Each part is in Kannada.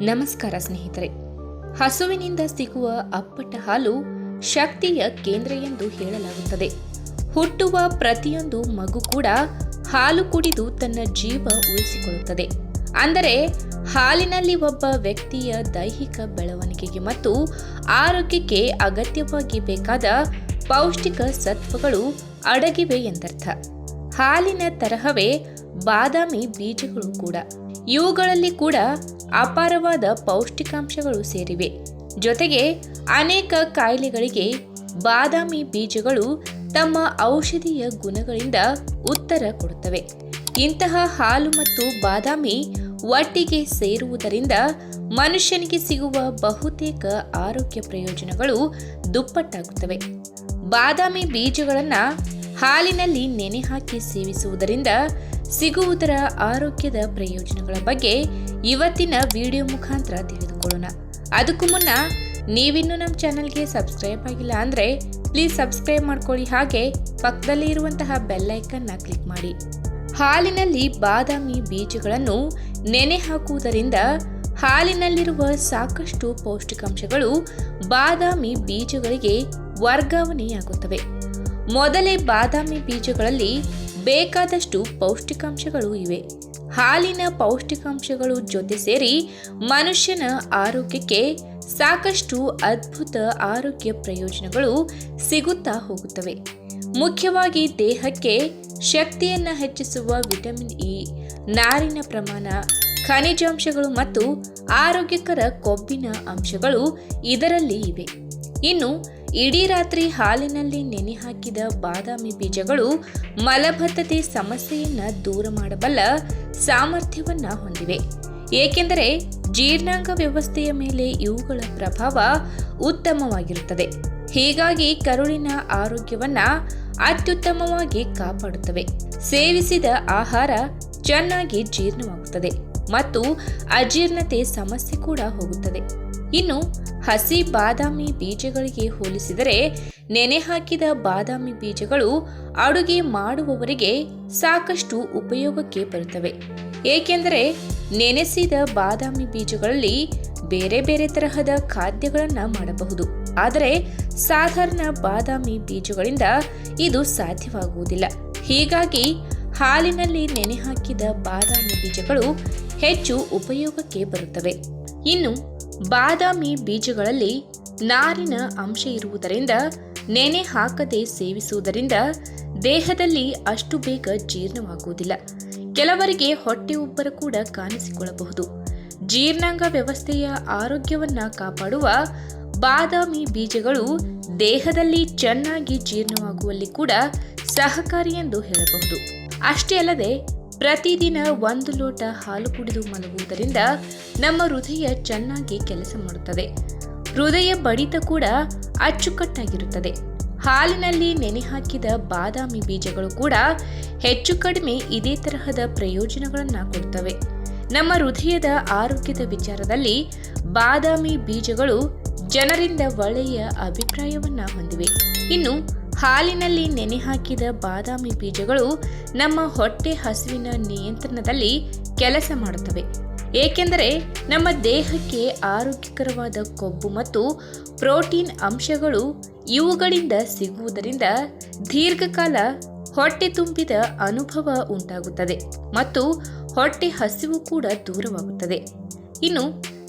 ನಮಸ್ಕಾರ ಸ್ನೇಹಿತರೆ. ಹಸುವಿನಿಂದ ಸಿಗುವ ಅಪ್ಪಟ ಹಾಲು ಶಕ್ತಿಯ ಕೇಂದ್ರ ಎಂದು ಹೇಳಲಾಗುತ್ತದೆ. ಹುಟ್ಟುವ ಪ್ರತಿಯೊಂದು ಮಗು ಕೂಡ ಹಾಲು ಕುಡಿದು ತನ್ನ ಜೀವ ಉಳಿಸಿಕೊಳ್ಳುತ್ತದೆ. ಅಂದರೆ ಹಾಲಿನಲ್ಲಿ ಒಬ್ಬ ವ್ಯಕ್ತಿಯ ದೈಹಿಕ ಬೆಳವಣಿಗೆಗೆ ಮತ್ತು ಆರೋಗ್ಯಕ್ಕೆ ಅಗತ್ಯವಾಗಿ ಬೇಕಾದ ಪೌಷ್ಟಿಕ ಸತ್ವಗಳು ಅಡಗಿವೆ ಎಂದರ್ಥ. ಹಾಲಿನ ತರಹವೇ ಬಾದಾಮಿ ಬೀಜಗಳು ಕೂಡ. ಇವುಗಳಲ್ಲಿ ಕೂಡ ಅಪಾರವಾದ ಪೌಷ್ಟಿಕಾಂಶಗಳು ಸೇರಿವೆ. ಜೊತೆಗೆ ಅನೇಕ ಕಾಯಿಲೆಗಳಿಗೆ ಬಾದಾಮಿ ಬೀಜಗಳು ತಮ್ಮ ಔಷಧೀಯ ಗುಣಗಳಿಂದ ಉತ್ತರ ಕೊಡುತ್ತವೆ. ಇಂತಹ ಹಾಲು ಮತ್ತು ಬಾದಾಮಿ ಒಟ್ಟಿಗೆ ಸೇರುವುದರಿಂದ ಮನುಷ್ಯನಿಗೆ ಸಿಗುವ ಬಹುತೇಕ ಆರೋಗ್ಯ ಪ್ರಯೋಜನಗಳು ದುಪ್ಪಟ್ಟಾಗುತ್ತವೆ. ಬಾದಾಮಿ ಬೀಜಗಳನ್ನು ಹಾಲಿನಲ್ಲಿ ನೆನೆ ಹಾಕಿ ಸೇವಿಸುವುದರಿಂದ ಸಿಗುವುದರ ಆರೋಗ್ಯದ ಪ್ರಯೋಜನಗಳ ಬಗ್ಗೆ ಇವತ್ತಿನ ವಿಡಿಯೋ ಮುಖಾಂತರ ತಿಳಿದುಕೊಳ್ಳೋಣ. ಅದಕ್ಕೂ ಮುನ್ನ ನೀವಿನ್ನೂ ನಮ್ಮ ಚಾನಲ್ಗೆ ಸಬ್ಸ್ಕ್ರೈಬ್ ಆಗಿಲ್ಲ ಅಂದರೆ ಪ್ಲೀಸ್ ಸಬ್ಸ್ಕ್ರೈಬ್ ಮಾಡ್ಕೊಳ್ಳಿ. ಹಾಗೆ ಪಕ್ಕದಲ್ಲಿ ಇರುವಂತಹ ಬೆಲ್ಲೈಕನ್ನ ಕ್ಲಿಕ್ ಮಾಡಿ. ಹಾಲಿನಲ್ಲಿ ಬಾದಾಮಿ ಬೀಜಗಳನ್ನು ನೆನೆ ಹಾಕುವುದರಿಂದ ಹಾಲಿನಲ್ಲಿರುವ ಸಾಕಷ್ಟು ಪೌಷ್ಟಿಕಾಂಶಗಳು ಬಾದಾಮಿ ಬೀಜಗಳಿಗೆ ವರ್ಗಾವಣೆಯಾಗುತ್ತವೆ. ಮೊದಲೇ ಬಾದಾಮಿ ಬೀಜಗಳಲ್ಲಿ ಬೇಕಾದಷ್ಟು ಪೌಷ್ಟಿಕಾಂಶಗಳು ಇವೆ. ಹಾಲಿನ ಪೌಷ್ಟಿಕಾಂಶಗಳು ಜೊತೆ ಸೇರಿ ಮನುಷ್ಯನ ಆರೋಗ್ಯಕ್ಕೆ ಸಾಕಷ್ಟು ಅದ್ಭುತ ಆರೋಗ್ಯ ಪ್ರಯೋಜನಗಳು ಸಿಗುತ್ತಾ ಹೋಗುತ್ತವೆ. ಮುಖ್ಯವಾಗಿ ದೇಹಕ್ಕೆ ಶಕ್ತಿಯನ್ನು ಹೆಚ್ಚಿಸುವ ವಿಟಮಿನ್ ಇ, ನಾರಿನ ಪ್ರಮಾಣ, ಖನಿಜಾಂಶಗಳು ಮತ್ತು ಆರೋಗ್ಯಕರ ಕೊಬ್ಬಿನ ಅಂಶಗಳು ಇದರಲ್ಲಿ ಇವೆ. ಇನ್ನು ಇಡೀ ರಾತ್ರಿ ಹಾಲಿನಲ್ಲಿ ನೆನೆ ಹಾಕಿದ ಬಾದಾಮಿ ಬೀಜಗಳು ಮಲಬದ್ಧತೆ ಸಮಸ್ಯೆಯನ್ನು ದೂರ ಮಾಡಬಲ್ಲ ಸಾಮರ್ಥ್ಯವನ್ನು ಹೊಂದಿವೆ. ಏಕೆಂದರೆ ಜೀರ್ಣಾಂಗ ವ್ಯವಸ್ಥೆಯ ಮೇಲೆ ಇವುಗಳ ಪ್ರಭಾವ ಉತ್ತಮವಾಗಿರುತ್ತದೆ. ಹೀಗಾಗಿ ಕರುಳಿನ ಆರೋಗ್ಯವನ್ನು ಅತ್ಯುತ್ತಮವಾಗಿ ಕಾಪಾಡುತ್ತವೆ. ಸೇವಿಸಿದ ಆಹಾರ ಚೆನ್ನಾಗಿ ಜೀರ್ಣವಾಗುತ್ತದೆ ಮತ್ತು ಅಜೀರ್ಣತೆ ಸಮಸ್ಯೆ ಕೂಡ ಹೋಗುತ್ತದೆ. ಇನ್ನು ಹಸಿ ಬಾದಾಮಿ ಬೀಜಗಳಿಗೆ ಹೋಲಿಸಿದರೆ ನೆನೆ ಹಾಕಿದ ಬಾದಾಮಿ ಬೀಜಗಳು ಅಡುಗೆ ಮಾಡುವವರಿಗೆ ಸಾಕಷ್ಟು ಉಪಯೋಗಕ್ಕೆ ಬರುತ್ತವೆ. ಏಕೆಂದರೆ ನೆನೆಸಿದ ಬಾದಾಮಿ ಬೀಜಗಳಲ್ಲಿ ಬೇರೆ ಬೇರೆ ತರಹದ ಖಾದ್ಯಗಳನ್ನು ಮಾಡಬಹುದು. ಆದರೆ ಸಾಧಾರಣ ಬಾದಾಮಿ ಬೀಜಗಳಿಂದ ಇದು ಸಾಧ್ಯವಾಗುವುದಿಲ್ಲ. ಹೀಗಾಗಿ ಹಾಲಿನಲ್ಲಿ ನೆನೆ ಹಾಕಿದ ಬಾದಾಮಿ ಬೀಜಗಳು ಹೆಚ್ಚು ಉಪಯೋಗಕ್ಕೆ ಬರುತ್ತವೆ. ಇನ್ನು ಬಾದಾಮಿ ಬೀಜಗಳಲ್ಲಿ ನಾರಿನ ಅಂಶ ಇರುವುದರಿಂದ ನೆನೆ ಹಾಕದೆ ಸೇವಿಸುವುದರಿಂದ ದೇಹದಲ್ಲಿ ಅಷ್ಟು ಬೇಗ ಜೀರ್ಣವಾಗುವುದಿಲ್ಲ. ಕೆಲವರಿಗೆ ಹೊಟ್ಟೆ ಉಬ್ಬರ ಕೂಡ ಕಾಣಿಸಿಕೊಳ್ಳಬಹುದು. ಜೀರ್ಣಾಂಗ ವ್ಯವಸ್ಥೆಯ ಆರೋಗ್ಯವನ್ನು ಕಾಪಾಡುವ ಬಾದಾಮಿ ಬೀಜಗಳು ದೇಹದಲ್ಲಿ ಚೆನ್ನಾಗಿ ಜೀರ್ಣವಾಗುವಲ್ಲಿ ಕೂಡ ಸಹಕಾರಿ ಎಂದು ಹೇಳಬಹುದು. ಅಷ್ಟೇ ಅಲ್ಲದೆ ಪ್ರತಿದಿನ ಒಂದು ಲೋಟ ಹಾಲು ಕುಡಿದು ಮಲಗುವುದರಿಂದ ನಮ್ಮ ಹೃದಯ ಚೆನ್ನಾಗಿ ಕೆಲಸ ಮಾಡುತ್ತದೆ. ಹೃದಯ ಬಡಿತ ಕೂಡ ಅಚ್ಚುಕಟ್ಟಾಗಿರುತ್ತದೆ. ಹಾಲಿನಲ್ಲಿ ನೆನೆ ಹಾಕಿದ ಬಾದಾಮಿ ಬೀಜಗಳು ಕೂಡ ಹೆಚ್ಚು ಕಡಿಮೆ ಇದೇ ತರಹದ ಪ್ರಯೋಜನಗಳನ್ನು ಕೊಡುತ್ತವೆ ನಮ್ಮ ಹೃದಯದ ಆರೋಗ್ಯದ ವಿಚಾರದಲ್ಲಿ ಬಾದಾಮಿ ಬೀಜಗಳು ಜನರಿಂದ ಒಳ್ಳೆಯ ಅಭಿಪ್ರಾಯವನ್ನು ಹೊಂದಿವೆ. ಇನ್ನು ಹಾಲಿನಲ್ಲಿ ನೆನೆ ಹಾಕಿದ ಬಾದಾಮಿ ಬೀಜಗಳು ನಮ್ಮ ಹೊಟ್ಟೆ ಹಸುವಿನ ನಿಯಂತ್ರಣದಲ್ಲಿ ಕೆಲಸ ಮಾಡುತ್ತವೆ. ಏಕೆಂದರೆ ನಮ್ಮ ದೇಹಕ್ಕೆ ಆರೋಗ್ಯಕರವಾದ ಕೊಬ್ಬು ಮತ್ತು ಪ್ರೋಟೀನ್ ಅಂಶಗಳು ಇವುಗಳಿಂದ ಸಿಗುವುದರಿಂದ ದೀರ್ಘಕಾಲ ಹೊಟ್ಟೆ ತುಂಬಿದ ಅನುಭವ ಉಂಟಾಗುತ್ತದೆ ಮತ್ತು ಹೊಟ್ಟೆ ಹಸಿವು ಕೂಡ ದೂರವಾಗುತ್ತದೆ. ಇನ್ನು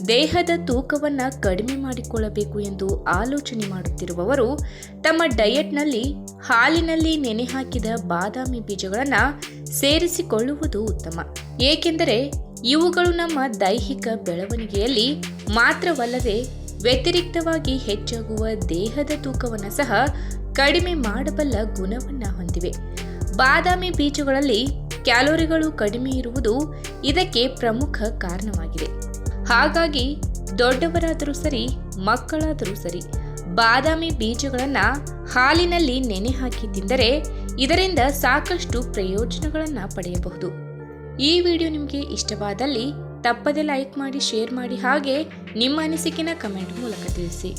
ದೇಹದ ತೂಕವನ್ನು ಕಡಿಮೆ ಮಾಡಿಕೊಳ್ಳಬೇಕು ಎಂದು ಆಲೋಚನೆ ಮಾಡುತ್ತಿರುವವರು ತಮ್ಮ ಡಯಟ್ನಲ್ಲಿ ಹಾಲಿನಲ್ಲಿ ನೆನೆ ಹಾಕಿದ ಬಾದಾಮಿ ಬೀಜಗಳನ್ನು ಸೇರಿಸಿಕೊಳ್ಳುವುದು ಉತ್ತಮ. ಏಕೆಂದರೆ ಇವುಗಳು ನಮ್ಮ ದೈಹಿಕ ಬೆಳವಣಿಗೆಯಲ್ಲಿ ಮಾತ್ರವಲ್ಲದೆ ವ್ಯತಿರಿಕ್ತವಾಗಿ ಹೆಚ್ಚಾಗುವ ದೇಹದ ತೂಕವನ್ನು ಸಹ ಕಡಿಮೆ ಮಾಡಬಲ್ಲ ಗುಣವನ್ನು ಹೊಂದಿವೆ. ಬಾದಾಮಿ ಬೀಜಗಳಲ್ಲಿ ಕ್ಯಾಲೋರಿಗಳು ಕಡಿಮೆ ಇರುವುದು ಇದಕ್ಕೆ ಪ್ರಮುಖ ಕಾರಣವಾಗಿದೆ. ಹಾಗಾಗಿ ದೊಡ್ಡವರಾದರೂ ಸರಿ, ಮಕ್ಕಳಾದರೂ ಸರಿ, ಬಾದಾಮಿ ಬೀಜಗಳನ್ನು ಹಾಲಿನಲ್ಲಿ ನೆನೆ ಹಾಕಿ ತಿಂದರೆ ಇದರಿಂದ ಸಾಕಷ್ಟು ಪ್ರಯೋಜನಗಳನ್ನು ಪಡೆಯಬಹುದು. ಈ ವಿಡಿಯೋ ನಿಮಗೆ ಇಷ್ಟವಾದಲ್ಲಿ ತಪ್ಪದೆ ಲೈಕ್ ಮಾಡಿ, ಶೇರ್ ಮಾಡಿ ಹಾಗೆ ನಿಮ್ಮ ಅನಿಸಿಕೆನ ಕಮೆಂಟ್ ಮೂಲಕ ತಿಳಿಸಿ.